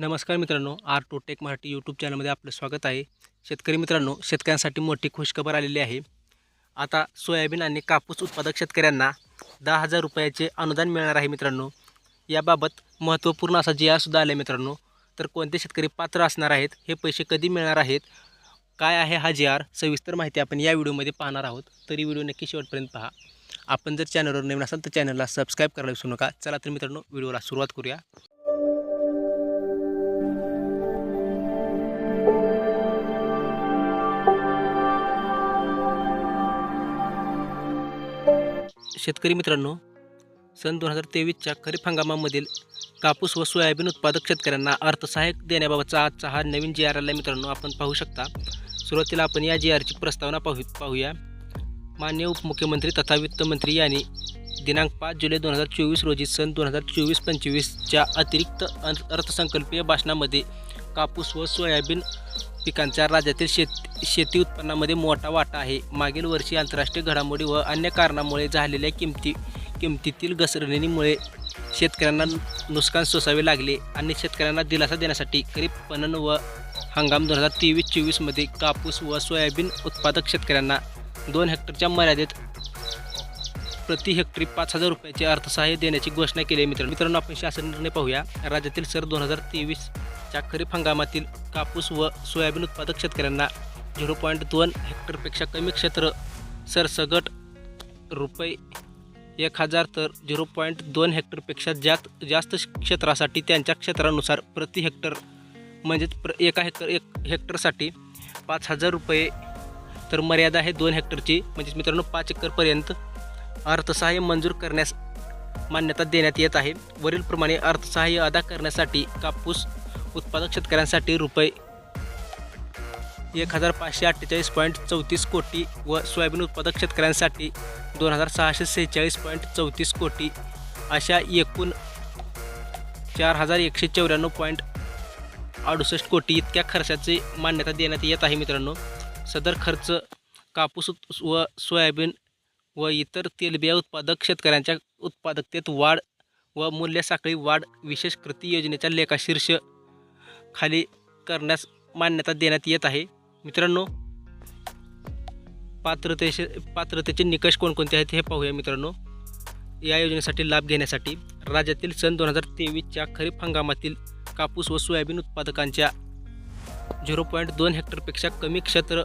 नमस्कार मित्रांनो R two tech Marathi YouTube चॅनलमध्ये आपलं स्वागत आहे. शेतकरी मित्रांनो शेतकऱ्यांसाठी मोठी खुशखबर आलेली आहे. आता सोयाबीन आणि कापूस उत्पादक शेतकऱ्यांना दहा हजार रुपयाचे अनुदान मिळणार आहे मित्रांनो. याबाबत महत्त्वपूर्ण असा जी आरसुद्धा आला आहे मित्रांनो. तर कोणते शेतकरी पात्र असणार आहेत हे पैसे कधी मिळणार आहेत काय आहे हा जी आर सविस्तर माहिती आपण या व्हिडिओमध्ये पाहणार आहोत. तरी व्हिडिओ नक्की शेवटपर्यंत पहा. आपण जर चॅनलवर नवीन असाल तर चॅनलला सबस्क्राईब करायला विसरू नका. चला तर मित्रांनो व्हिडिओला सुरुवात करूया. शेतकरी मित्रांनो सन दोन हजार तेवीसच्या खरीप हंगामामधील कापूस व सोयाबीन उत्पादक शेतकऱ्यांना अर्थसहाय्य देण्याबाबतचा आजचा हा नवीन जी आर आला मित्रांनो आपण पाहू शकता. सुरुवातीला आपण या जी आरची प्रस्तावना पाहू पाहूया. मान्य उपमुख्यमंत्री तथा वित्तमंत्री यांनी दिनांक पाच जुलै दोन हजार चोवीस रोजी सन दोन हजार चोवीस पंचवीसच्या अतिरिक्त अर्थसंकल्पीय भाषणामध्ये कापूस व सोयाबीन पिकांच्या राज्यातील शेत शेती उत्पन्नामध्ये मोठा वाटा आहे. मागील वर्षी आंतरराष्ट्रीय घडामोडी व अन्य कारणामुळे झालेल्या किमती किमतीतील घसरणीमुळे शेतकऱ्यांना नुकसान सोसावे लागले आणि शेतकऱ्यांना दिलासा देण्यासाठी खरीप पणन व हंगाम दोन हजार तेवीस चोवीसमध्ये कापूस व सोयाबीन उत्पादक शेतकऱ्यांना दोन हेक्टरच्या मर्यादेत प्रति हेक्टरी पाच हजार रुपयाचे अर्थसहाय्य देण्याची घोषणा केली आहे मित्रांनो. मित्रांनो आपण शासन निर्णय पाहूया. राज्यातील सर दोन हजार तेवीसच्या खरीप हंगामातील कापूस व सोयाबीन उत्पादक शेतकऱ्यांना झिरो पॉईंट दोन हेक्टरपेक्षा कमी क्षेत्र सरसगट रुपये एक हजार तर झिरो पॉईंट दोन हेक्टरपेक्षा जास्त जास्त क्षेत्रासाठी त्यांच्या क्षेत्रानुसार प्रति हेक्टर म्हणजेच प्र एका हेक्टर एक हेक्टरसाठी पाच हजार रुपये. तर मर्यादा आहे दोन हेक्टरची म्हणजेच मित्रांनो पाच एकरपर्यंत अर्थसहाय्य मंजूर करण्यास मान्यता देण्यात येत आहे. वरीलप्रमाणे अर्थसहाय्य अदा करण्यासाठी कापूस उत्पादक शेतकऱ्यांसाठी रुपये एक हजार पाचशे अठ्ठेचाळीस पॉईंट चौतीस कोटी व सोयाबीन उत्पादक शेतकऱ्यांसाठी दोन हजार सहाशे सेहेचाळीस पॉईंट चौतीस कोटी अशा एकूण चार हजार एकशे चौऱ्याण्णव पॉईंट अडुसष्ट कोटी इतक्या खर्चाची मान्यता देण्यात येत आहे मित्रांनो. सदर खर्च कापूस व सोयाबीन व इतर तेलबिया उत्पादक शेतकऱ्यांच्या उत्पादकतेत वाढ व मूल्य साखळी वाढ विशेष कृती योजनेच्या लेखाशीर्ष खाली करण्यास मान्यता देण्यात येत आहे. मित्रांनो पात्रतेचे पात्रतेचे निकष कोणकोणते आहेत हे पाहूया मित्रांनो. या योजनेसाठी लाभ घेण्यासाठी राज्यातील सन दोन हजार तेवीसच्या खरीप हंगामातील कापूस व सोयाबीन उत्पादकांच्या झिरो पॉईंट दोन हेक्टरपेक्षा कमी क्षेत्र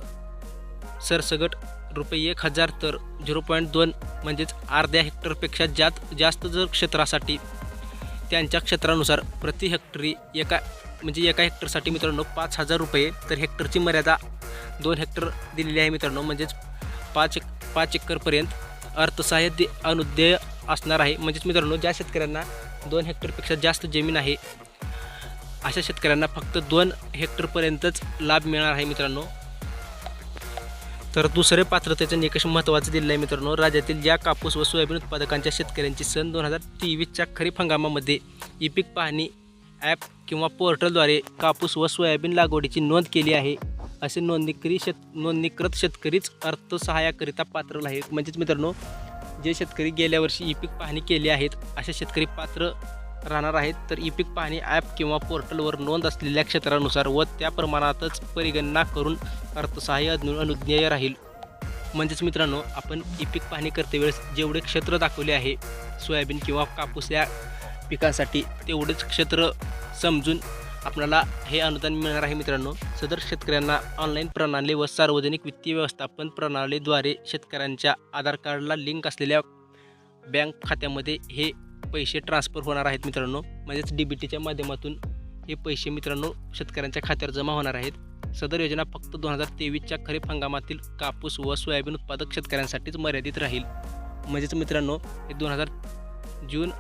सरसगट रुपये एक हजार तर झिरो पॉईंट दोन म्हणजेच अर्ध्या हेक्टरपेक्षा जात जास्त जर क्षेत्रासाठी त्यांच्या क्षेत्रानुसार प्रति हेक्टरी एका म्हणजे एका हेक्टरसाठी मित्रांनो पाच हजार रुपये. तर हेक्टरची मर्यादा दोन हेक्टर दिलेली आहे मित्रांनो. म्हणजेच पाच एक पाच एकरपर्यंत अर्थसहाय्य दे अनुदेय असणार आहे. म्हणजेच मित्रांनो ज्या शेतकऱ्यांना दोन हेक्टरपेक्षा जास्त जमीन आहे अशा शेतकऱ्यांना फक्त दोन हेक्टरपर्यंतच लाभ मिळणार आहे मित्रांनो. तर दुसरे पात्रतेचे निकष महत्त्वाचे दिले आहे मित्रांनो. राज्यातील ज्या कापूस व सोयाबीन उत्पादकांच्या शेतकऱ्यांची सन दोन हजार तेवीसच्या खरीप हंगामामध्ये ई पीक पाहणी ॲप किंवा पोर्टलद्वारे कापूस व सोयाबीन लागवडीची नोंद केली आहे. असे नोंदणीकृत शेत नोंदणीकृत शेतकरीच अर्थसहाय्याकरिता पात्र आहेत म्हणजेच मित्रांनो जे शेतकरी गेल्या वर्षी ई पीक पाहणी केली आहेत असे शेतकरी पात्र राहणार आहेत. तर ई पीक पाहणी ॲप किंवा पोर्टलवर नोंद असलेल्या क्षेत्रानुसार व त्या प्रमाणातच परिगणना करून अर्थसहाय्य अनु अनुज्ञेय राहील. म्हणजेच मित्रांनो आपण ई पीक पाहणी करते वेळेस जेवढे क्षेत्र दाखवले आहे सोयाबीन किंवा कापूस या पिकांसाठी तेवढेच क्षेत्र समजून आपणाला हे अनुदान मिळणार आहे मित्रांनो. सदर शेतकऱ्यांना ऑनलाईन प्रणाली व सार्वजनिक वित्तीय व्यवस्थापन प्रणालीद्वारे शेतकऱ्यांच्या आधार कार्डला लिंक असलेल्या बँक खात्यामध्ये हे पैसे ट्रान्सफर होणार आहेत मित्रांनो. म्हणजेच डी बी टीच्या माध्यमातून हे पैसे मित्रांनो शेतकऱ्यांच्या खात्यावर जमा होणार आहेत. सदर योजना फक्त दोन हजार तेवीसच्या खरीप हंगामातील कापूस व सोयाबीन उत्पादक शेतकऱ्यांसाठीच मर्यादित राहील. म्हणजेच मित्रांनो हे दोन हजार जून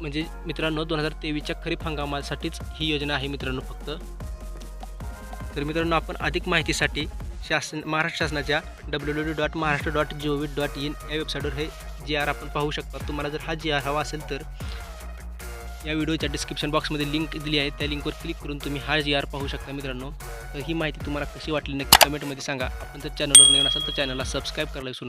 म्हणजे मित्रांनो दोन हजार तेवीसच्या खरीप हंगामासाठीच ही योजना आहे मित्रांनो फक्त. तर मित्रांनो आपण अधिक माहितीसाठी शासन महाराष्ट्र शासनाच्या W W dot Maharashtra dot G O V dot in या वेबसाईटवर हे जी आर आपण पाहू शकता. तुम्हाला जर हा जी आर हवा असेल तर या व्हिडिओच्या डिस्क्रिप्शन बॉक्समध्ये लिंक दिली आहे. त्या लिंकवर क्लिक करून तुम्ही हा जी आर पाहू शकता मित्रांनो. तर ही माहिती तुम्हाला कशी वाटली नक्की कमेंटमध्ये सांगा. आपण जर चॅनलवर नवीन असाल तर चॅनलला सबस्क्राईब करायला विसरू नका.